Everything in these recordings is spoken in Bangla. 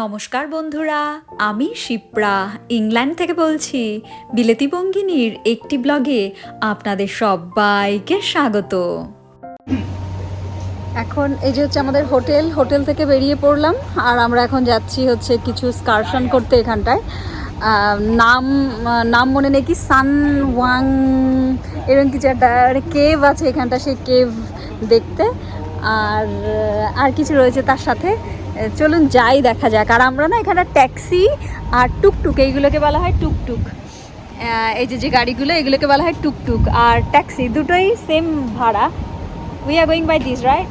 নমস্কার বন্ধুরা, আমি শিপ্রা, ইংল্যান্ড থেকে বলছি। বিলেতি বঙ্গিনীর একটি ব্লগে আপনাদের সবাইকে স্বাগত। এখন এই যে হচ্ছে আমাদের হোটেল হোটেল থেকে বেরিয়ে পড়লাম, আর আমরা এখন যাচ্ছি হচ্ছে কিছু স্কারশন করতে এখানটায়। নাম নাম মনে নেই কি, সান ওয়াং, এরকম কিছু একটা কেভ আছে এখানটা, সেই কেভ দেখতে। আর আর কিছু রয়েছে তার সাথে। চলুন যাই, দেখা যাক। আর আমরা না এখানে ট্যাক্সি আর টুকটুক, এইগুলোকে বলা হয় টুকটুক। এই যে যে গাড়িগুলো, এগুলোকে বলা হয় টুকটুক। আর ট্যাক্সি দুটোই সেম ভাড়া। We are going by this right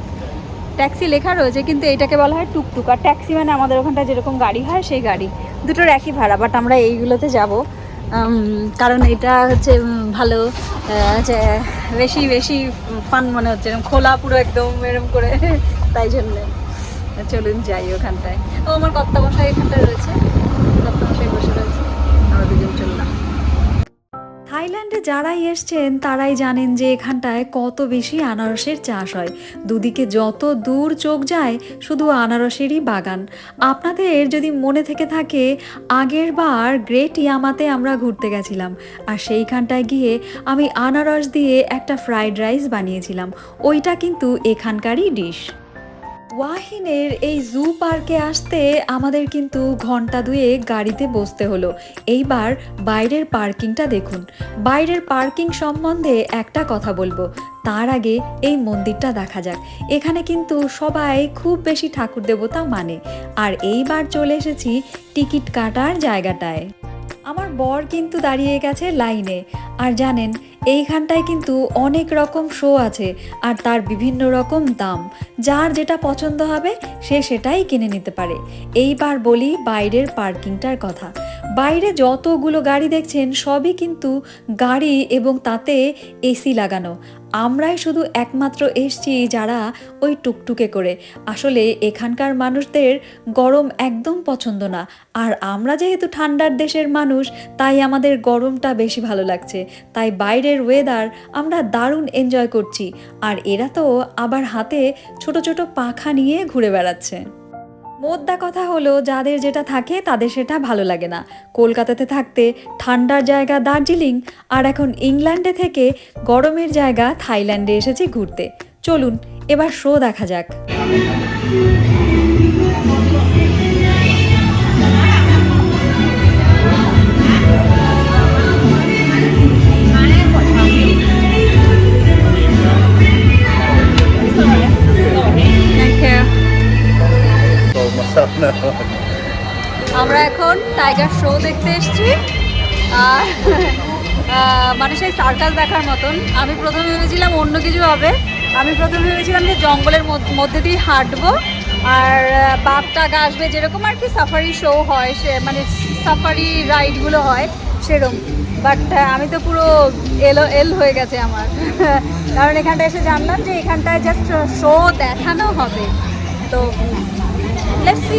taxi লেখা রয়েছে, কিন্তু এটাকে বলা হয় টুকটুক। আর ট্যাক্সি মানে আমাদের ওখানটা যেরকম গাড়ি হয়, সেই গাড়ি। দুটোর একই ভাড়া বাট আমরা এইগুলোতে যাব। কারণ এটা হচ্ছে ভালো হচ্ছে বেশি বেশি ফান মনে হচ্ছে। এরকম খোলা পুরো একদম এরকম করে। তাই জন্য। চলুন যাই ওখানটায়। ও, আমার কর্তা মশাই এখানটায় রয়েছে। কর্তা মশাই বসে রয়েছে। আমরা দুজন চললাম। থাইল্যান্ডে যারাই এসছেন, তারাই জানেন যে এখানটায় কত বেশি আনারসের চাষ হয়। দুদিকে যত দূর চোখ যায়, শুধু আনারসেরই বাগান। আপনাদের যদি মনে থেকে থাকে, আগের বার গ্রেট ইয়ামাতে আমরা ঘুরতে গেছিলাম। আর সেইখানটায় গিয়ে আমি আনারস দিয়ে একটা ফ্রাইড রাইস বানিয়েছিলাম। ওইটা কিন্তু এখানকারই ডিশ। ওয়াহিনের এই জু পার্কে আসতে আমাদের কিন্তু ঘণ্টা দুয়েক গাড়িতে বসতে হলো। এইবার বাইরের পার্কিংটা দেখুন। বাইরের পার্কিং সম্বন্ধে একটা কথা বলব। তার আগে এই মন্দিরটা দেখা যাক। এখানে কিন্তু সবাই খুব বেশি ঠাকুর দেবতা মানে। আর এইবার চলে এসেছি টিকিট কাটার জায়গাটায়। আমার বর কিন্তু দাঁড়িয়ে গেছে লাইনে। আর জানেন, এইখানটায় কিন্তু অনেক রকম শো আছে, আর তার বিভিন্ন রকম দাম। যার যেটা পছন্দ হবে, সে সেটাই কিনে নিতে পারে। এইবার বলি বাইরের পার্কিংটার কথা। বাইরে যতগুলো গাড়ি দেখছেন, সবই কিন্তু গাড়ি এবং তাতে এসি লাগানো। আমরাই শুধু একমাত্র এসছি যারা ওই টুকটুকে করে। আসলে এখানকার মানুষদের গরম একদম পছন্দ না। আর আমরা যেহেতু ঠান্ডার দেশের মানুষ, তাই আমাদের গরমটা বেশি ভালো লাগছে। তাই বাইরের ওয়েদার আমরা দারুণ এনজয় করছি। আর এরা তো আবার হাতে ছোট ছোট পাখা নিয়ে ঘুরে বেড়াচ্ছে। মোদ্দা কথা হলো, যাদের যেটা থাকে তাদের সেটা ভালো লাগে না। কলকাতাতে থাকতে ঠান্ডার জায়গা দার্জিলিং, আর এখন ইংল্যান্ডে থেকে গরমের জায়গা থাইল্যান্ডে এসেছি ঘুরতে। চলুন, এবার শো দেখা যাক। আমরা এখন টাইগার শো দেখতে এসেছি। আর মানে সেই সার্কাস দেখার মতন। আমি প্রথমে ভেবেছিলাম অন্য কিছু হবে। আমি প্রথমে ভেবেছিলাম যে জঙ্গলের মধ্য- দিয়ে হাঁটবো। আর আহ, বাঘ টাঘ আসবে যেরকম আর কি সাফারি শো হয় সে মানে সাফারি রাইডগুলো হয় সেরকম। বাট আমি তো পুরো এলো এল হয়ে গেছে আমার। কারণ এখানটা এসে জানলাম যে এখানটায় জাস্ট শো দেখানো হবে। তো লেটস সি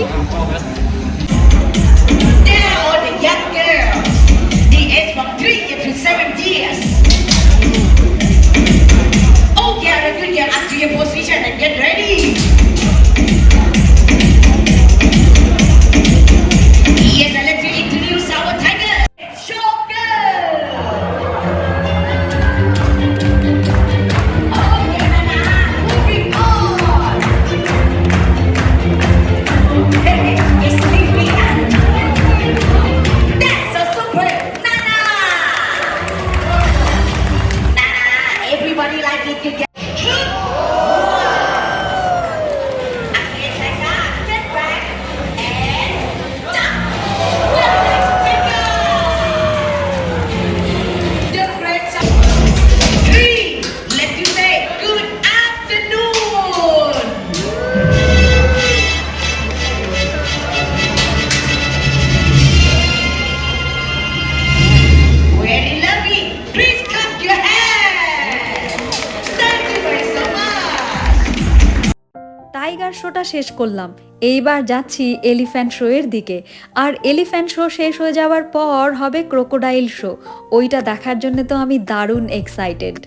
শোটা শেষ করলাম। এইবার যাচ্ছি এলিফ্যান্ট শো এর দিকে। আর এলিফ্যান্ট শো শেষ হয়ে যাওয়ার পর হবে ক্রোকোডাইল শো ওইটা দেখার জন্য তো আমি দারুণ এক্সাইটেড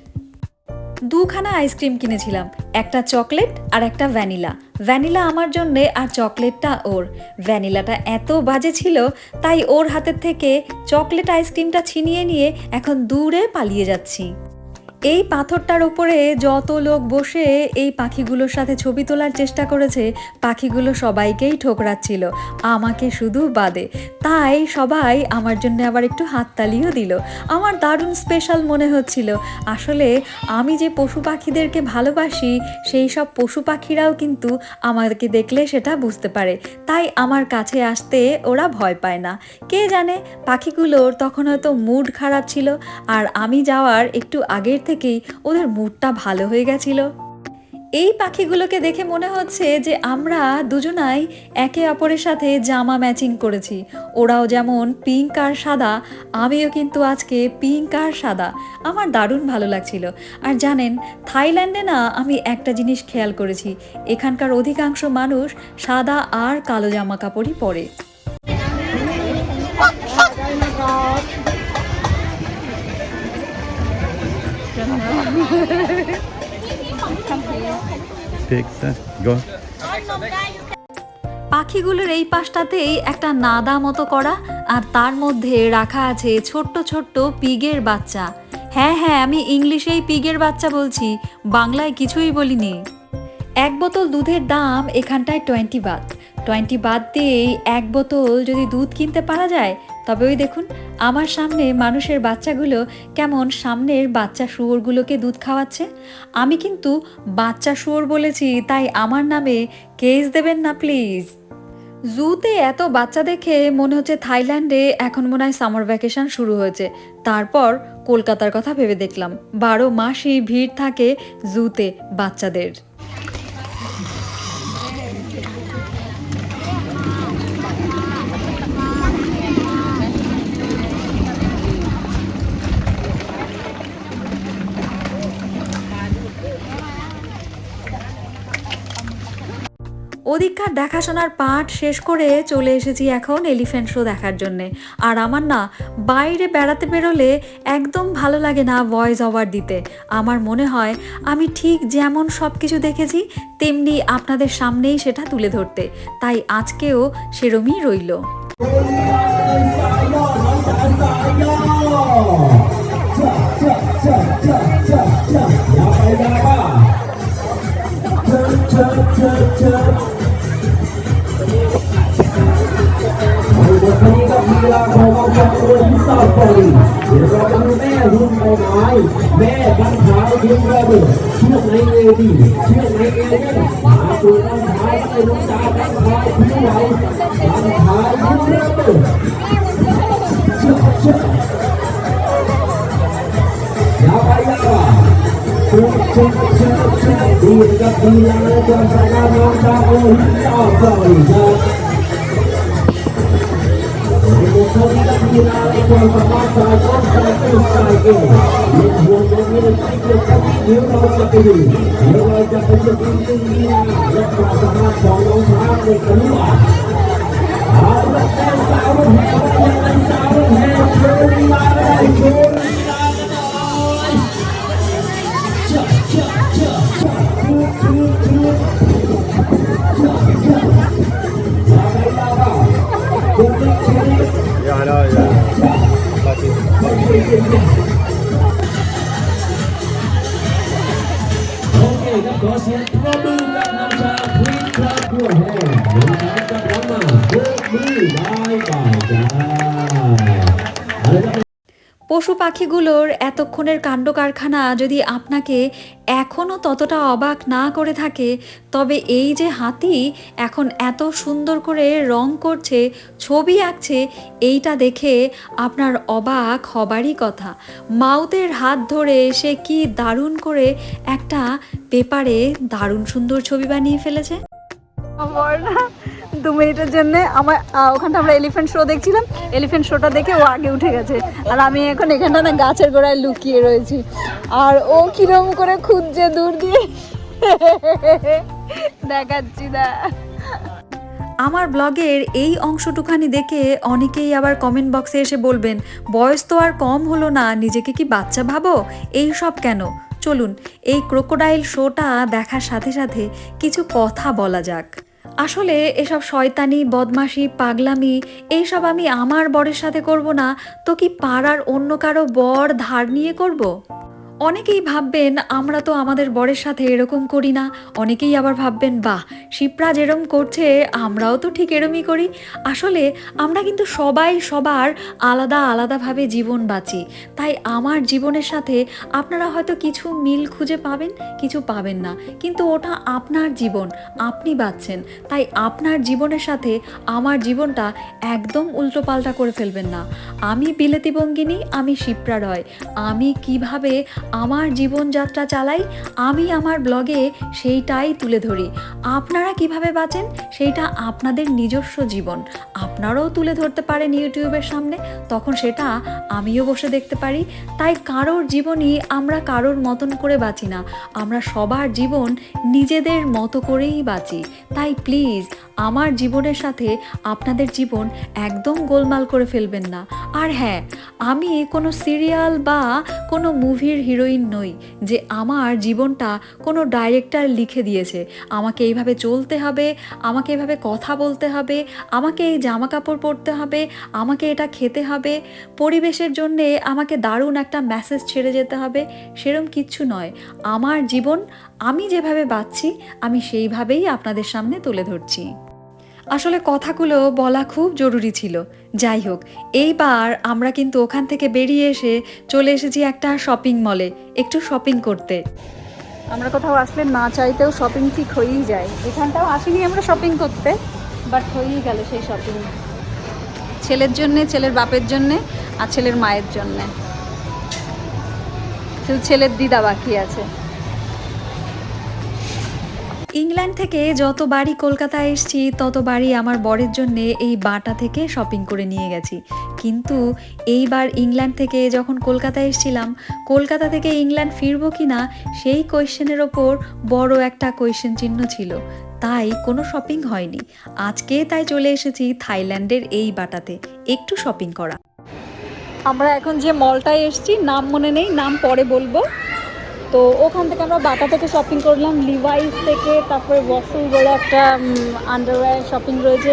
দুখানা আইসক্রিম কিনেছিলাম। একটা চকলেট আর একটা ভ্যানিলা ভ্যানিলা আমার জন্যে আর চকলেটটা ওর। ভ্যানিলাটা এত বাজে ছিল, তাই ওর হাতের থেকে চকলেট আইসক্রিমটা ছিনিয়ে নিয়ে এখন দূরে পালিয়ে যাচ্ছি। এই পাথরটার উপরে যত লোক বসে এই পাখিগুলোর সাথে ছবি তোলার চেষ্টা করেছে, পাখিগুলো সবাইকেই ঠোকরাচ্ছিল। আমাকে শুধু বাদে। তাই সবাই আমার জন্য আবার একটু হাততালিও দিল। আমার দারুণ স্পেশাল মনে হচ্ছিল। আসলে আমি যে পশু পাখিদেরকে ভালোবাসি, সেই সব পশু পাখিরাও কিন্তু আমাকে দেখলে সেটা বুঝতে পারে। তাই আমার কাছে আসতে ওরা ভয় পায় না। কে জানে, পাখিগুলোর তখন হয়তো মুড খারাপ ছিল। আর আমি যাওয়ার একটু আগের থেকেই ওদের মুডটা ভালো হয়ে গেছিল। এই পাখিগুলোকে দেখে মনে হচ্ছে যে আমরা দুজনাই একে অপরের সাথে জামা ম্যাচিং করেছি। ওরাও যেমন পিঙ্ক আর সাদা, আমিও কিন্তু আজকে পিঙ্ক আর সাদা। আমার দারুণ ভালো লাগছিল। আর জানেন, থাইল্যান্ডে না আমি একটা জিনিস খেয়াল করেছি, এখানকার অধিকাংশ মানুষ সাদা আর কালো জামা কাপড়ই পরে। পাখিগুলোর এই পাশটাতেই একটা নাদা মতো করা আর তার মধ্যে রাখা আছে ছোট্ট ছোট্ট পিগের বাচ্চা। হ্যাঁ হ্যাঁ আমি ইংলিশেই পিগের বাচ্চা বলছি, বাংলায় কিছুই বলিনি। এক বোতল দুধের দাম এখানটায় টোয়েন্টি বাত টোয়েন্টি বাদ দিয়েই এক বোতল যদি দুধ কিনতে পারা যায় তবে ওই দেখুন, আমার সামনে মানুষের বাচ্চাগুলো কেমন সামনের বাচ্চা শুয়োরগুলোকে দুধ খাওয়াচ্ছে। আমি কিন্তু বাচ্চা শুয়োর বলেছি, তাই আমার নামে কেস দেবেন না, প্লিজ। জুতে এত বাচ্চা দেখে মনে হচ্ছে থাইল্যান্ডে এখন মনে হয় সামার ভ্যাকেশন শুরু হয়েছে। তারপর কলকাতার কথা ভেবে দেখলাম, বারো মাসই ভিড় থাকে জুতে বাচ্চাদের। ওদিককার দেখাশোনার পাঠ শেষ করে চলে এসেছি এখন এলিফ্যান্ট শো দেখার জন্যে। আর আমার না, বাইরে বেড়াতে বেরোলে একদম ভালো লাগে না ভয়েস ওভার দিতে। আমার মনে হয় আমি ঠিক যেমন সব কিছু দেখেছি, তেমনি আপনাদের সামনেই সেটা তুলে ধরতে। তাই আজকেও সেরমই রইল। chiếc ra đủ chuyện này nghe đi chiếc này nghe đi mà tôi đang thái tôi muốn trả đang thái thiếu này đang thái thiếu ra đủ chuyện chuyện đã bay ra cả chuyện chuyện chuyện chuyện đi gặp đi là cho ra ra ra ra ôi đã rồi ra một thôi đã như là lại quay và ba trái con trái cây trái cây buồn lên như là tay được các vị nếu đâu là cái gì nếu đâu là cái gì cũng tương đi là rất là sáng để cấn quả Hãy subscribe cho kênh Ghiền Mì Gõ Để không bỏ lỡ những video পশু পাখিগুলোর এতক্ষণের কাণ্ড কারখানা যদি আপনাকে এখনও ততটা অবাক না করে থাকে, তবে এই যে হাতি এখন এত সুন্দর করে রং করছে, ছবি আঁকছে, এইটা দেখে আপনার অবাক হবারই কথা। মাউতের হাত ধরে সে কি দারুণ করে একটা পেপারে দারুণ সুন্দর ছবি বানিয়ে ফেলেছে? আমার না দু মিনিটের জন্য আমার ওখানটা আমরা এলিফ্যান্ট শো দেখছিলাম। এলিফ্যান্ট শোটা দেখে ও আগে উঠে গেছে। আর আমি এখন এখানটা না গাছের গোড়ায় লুকিয়ে রয়েছি। আর ও কিরম করে খুঁজছে দূর দিয়ে। দেখাচ্ছি না আমার ব্লগের এই অংশটুখানি দেখে অনেকেই আবার কমেন্ট বক্সে এসে বলবেন, বয়স তো আর কম হলো না, নিজেকে কি বাচ্চা ভাবো? এই সব কেন? চলুন, এই ক্রোকোডাইল শোটা দেখার সাথে সাথে কিছু কথা বলা যাক। আসলে এসব শয়তানি, বদমাশি, পাগলামি এইসব আমি আমার বরের সাথে করব না, তো কি পাড়ার অন্য কারও বর ধার নিয়ে করব। অনেকেই ভাববেন, আমরা তো আমাদের বরের সাথে এরকম করি না। অনেকেই আবার ভাববেন, বাহ, শিপ্রা যেরম করছে, আমরাও তো ঠিক এরমই করি। আসলে আমরা কিন্তু সবাই সবার আলাদা আলাদাভাবে জীবন বাঁচি। তাই আমার জীবনের সাথে আপনারা হয়তো কিছু মিল খুঁজে পাবেন, কিছু পাবেন না। কিন্তু ওটা আপনার জীবন, আপনি বাঁচছেন। তাই আপনার জীবনের সাথে আমার জীবনটা একদম উল্টোপাল্টা করে ফেলবেন না। আমি বিলেতি বঙ্গিনী, আমি শিপ্রা রয়। আমি কীভাবে আমার জীবনযাত্রা চালাই, আমি আমার ব্লগে সেইটাই তুলে ধরি। আপনারা কীভাবে বাঁচেন, সেইটা আপনাদের নিজস্ব জীবন। আপনারাও তুলে ধরতে পারেন ইউটিউবের সামনে, তখন সেটা আমিও বসে দেখতে পারি। তাই কারোর জীবনই আমরা কারোর মতন করে বাঁচি না। আমরা সবার জীবন নিজেদের মতো করেই বাঁচি। তাই প্লিজ, আমার জীবনের সাথে আপনাদের জীবন একদম গোলমাল করে ফেলবেন না। আর হ্যাঁ আমি কোনো সিরিয়াল বা কোনো মুভির হিরোইন নই, যে আমার জীবনটা কোনো ডাইরেক্টর লিখে দিয়েছে। আমাকে এইভাবে চলতে হবে, আমাকে এভাবে কথা বলতে হবে, আমাকে এই জামা কাপড় পরতে হবে, আমাকে এটা খেতে হবে। পরিবেশের জন্যে আমাকে দারুণ একটা মেসেজ ছেড়ে যেতে হবে, সেরম কিচ্ছু নয়। আমার জীবন আমি যেভাবে বাঁচছি, আমি সেইভাবেই আপনাদের সামনে তুলে ধরছি। আসলে কথাগুলো বলা খুব জরুরি ছিল। যাই হোক, এইবার আমরা কিন্তু ওখান থেকে বেরিয়ে এসে চলে এসেছি একটা শপিং মলে একটু শপিং করতে। আমরা কোথাও আসলে না চাইতেও শপিং ঠিক হয়েই যায়। এখানটাও আসিনি আমরা শপিং করতে বাট হয়েই গেল সেই শপিং ছেলের জন্যে, ছেলের বাপের জন্যে আর ছেলের মায়ের জন্যে। শুধু ছেলের দিদা বাকি আছে। ইংল্যান্ড থেকে যতবারই কলকাতায় এসেছি ততবারই আমার বরের জন্য এই বাটা থেকে শপিং করে নিয়ে গেছি। কিন্তু এইবার ইংল্যান্ড থেকে যখন কলকাতায় এসেছিলাম, কলকাতা থেকে ইংল্যান্ড ফিরবো কি না সেই কোয়েশ্চেনের ওপর বড় একটা কোয়েশ্চেন চিহ্ন ছিল। তাই কোনো শপিং হয়নি। আজকে তাই চলে এসেছি থাইল্যান্ডের এই বাটাতে। একটু শপিং করা। আমরা এখন যে মলটায় এসেছি, নাম মনে নেই, নাম পরে বলব। তো ওখান থেকে আমরা বাটা থেকে শপিং করলাম লিভাইস থেকে, তারপরে ওয়াফল বলে একটা আন্ডারওয়্যার শপিং রয়েছে।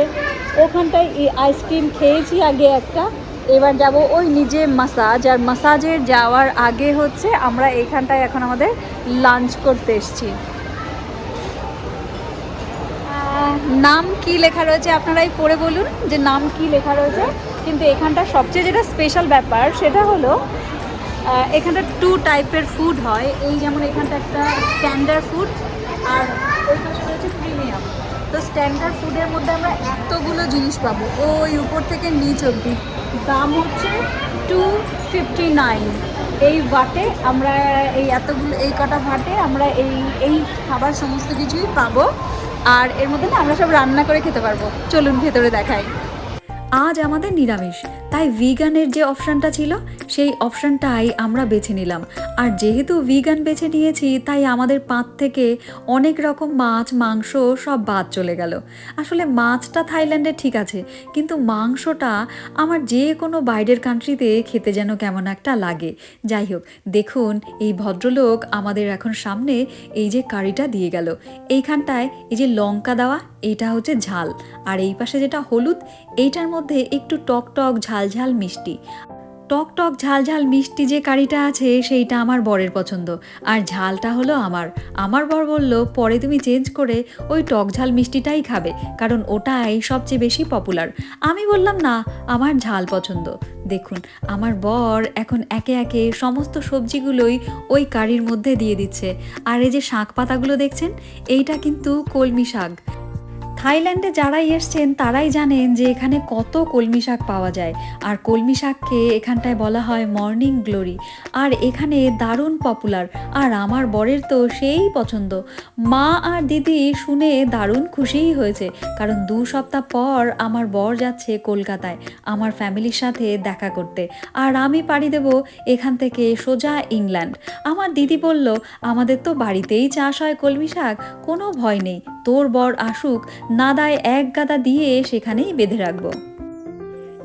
ওখানটায় আইসক্রিম খেয়েছি আগে একটা, এবার যাব ওই নিজে মাসাজ আর মাসাজের যাওয়ার আগে হচ্ছে আমরা এখানটায় এখন আমাদের লাঞ্চ করতে এসেছি। নাম কি লেখা রয়েছে আপনারাই পড়ে বলুন যে নাম কি লেখা রয়েছে, কিন্তু এখানটা সবচেয়ে যেটা স্পেশাল ব্যাপার সেটা হলো এখানটা টু টাইপের ফুড হয়। এই যেমন এখানটা একটা স্ট্যান্ডার্ড ফুড আর ওই পাশে রয়েছে প্রিমিয়াম তো স্ট্যান্ডার্ড ফুডের মধ্যে আমরা এতগুলো জিনিস পাবো। ওই উপর থেকে নিচ অবধি। দাম হচ্ছে টু ফিফটি নাইন এই ভাটে আমরা এই এতগুলো, এই কটা ভাটে আমরা এই এই খাবার সমস্ত কিছুই পাবো। আর এর মধ্যে না আমরা সব রান্না করে খেতে পারব। চলুন ভেতরে দেখাই। আজ আমাদের নিরামিষ। তাই ভিগানের যে অপশানটা ছিল, সেই অপশানটাই আমরা বেছে নিলাম। আর যেহেতু ভিগান বেছে নিয়েছি, তাই আমাদের পাত থেকে অনেক রকম মাছ, মাংস সব বাদ চলে গেল। আসলে মাছটা থাইল্যান্ডে ঠিক আছে, কিন্তু মাংসটা আমার যে কোনো বাইরের কান্ট্রিতে খেতে যেন কেমন একটা লাগে। যাই হোক, দেখুন, এই ভদ্রলোক আমাদের এখন সামনে এই যে কারিটা দিয়ে গেল। এইখানটায় এই যে লঙ্কা দেওয়া, এইটা হচ্ছে ঝাল। আর এই পাশে যেটা হলুদ, এইটার মধ্যে একটু টক টক ঝাল ঝাল মিষ্টি। টক টক ঝাল ঝাল মিষ্টি যে কারিটা আছে, সেইটা আমার বরের পছন্দ। আর ঝালটা হলো আমার। আমার বর বলল, পরে তুমি চেঞ্জ করে ওই টক ঝাল মিষ্টিটাই খাবে, কারণ ওটাই সবচেয়ে বেশি পপুলার। আমি বললাম, না, আমার ঝাল পছন্দ। দেখুন, আমার বর এখন একে একে সমস্ত সবজিগুলোই ওই কারির মধ্যে দিয়ে দিচ্ছে। আর এই যে শাক পাতাগুলো দেখছেন, এইটা কিন্তু কলমি শাক। থাইল্যান্ডে যারাই এসছেন, তারাই জানেন যে এখানে কত কলমি শাক পাওয়া যায়। আর কলমি শাককে এখানটায় বলা হয় মর্নিং গ্লোরি। আর এখানে দারুণ পপুলার। আর আমার বরের তো সেই পছন্দ। মা আর দিদি শুনে দারুণ খুশিই হয়েছে। কারণ দু সপ্তাহ পর আমার বর যাচ্ছে কলকাতায়, আমার ফ্যামিলির সাথে দেখা করতে। আর আমি পাড়ি দেব এখান থেকে সোজা ইংল্যান্ড। আমার দিদি বলল, আমাদের তো বাড়িতেই চাষ হয় কলমি শাক, কোনো ভয় নেই। তোর বর আসুক নাদায় এক গাদা দিয়ে সেখানেই বেঁধে রাখব।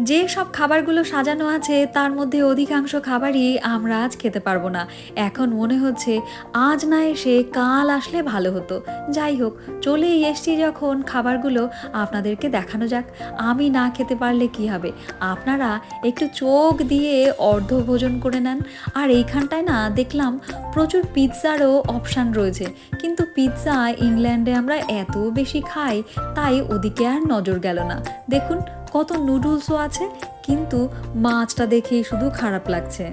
যে সব খাবারগুলো সাজানো আছে, তার মধ্যে অধিকাংশ খাবারই আমরা আজ খেতে পারব না। এখন মনে হচ্ছে আজ না এসে কাল আসলে ভালো হতো। যাই হোক, চলেই এসছি যখন খাবারগুলো আপনাদেরকে দেখানো যাক। আমি না খেতে পারলে কি হবে? আপনারা একটু চোখ দিয়ে অর্ধ ভোজন করে নেন। আর এইখানটায় না দেখলাম প্রচুর পিৎজারও অপশান রয়েছে। কিন্তু পিৎজা ইংল্যান্ডে আমরা এত বেশি খাই, তাই ওদিকে আর নজর গেল না। দেখুন কত নুডলসও আছে, কিন্তু মাছটা দেখেই শুধু খারাপ লাগছে।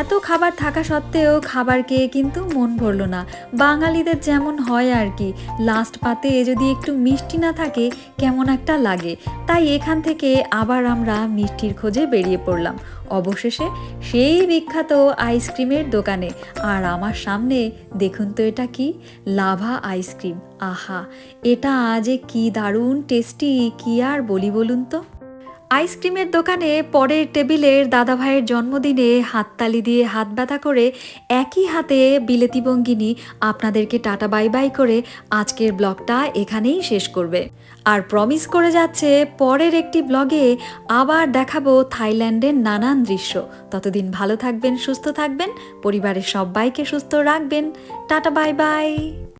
এত খাবার থাকা সত্ত্বেও খাবার খেয়ে কিন্তু মন ভরল না। বাঙালিদের যেমন হয় আর কি, লাস্ট পাতে যদি একটু মিষ্টি না থাকে, কেমন একটা লাগে। তাই এখান থেকে আবার আমরা মিষ্টির খোঁজে বেরিয়ে পড়লাম। অবশেষে সেই বিখ্যাত আইসক্রিমের দোকানে। আর আমার সামনে দেখুন তো এটা কি? Lava ice cream. আহা, এটা যে কি দারুণ টেস্টি, কি আর বলি বলুন তো? আইসক্রিমের দোকানে পরের টেবিলের দাদাভাইয়ের জন্মদিনে হাততালি দিয়ে হাত ব্যথা করে একই হাতে বিলেতি বঙ্গিনী আপনাদেরকে টাটা বাই বাই করে আজকের ব্লগটা এখানেই শেষ করবে। আর প্রমিস করে যাচ্ছে পরের একটি ব্লগে আবার দেখাবো থাইল্যান্ডের নানান দৃশ্য। ততদিন ভালো থাকবেন, সুস্থ থাকবেন, পরিবারের সবাইকে সুস্থ রাখবেন। Tata bye bye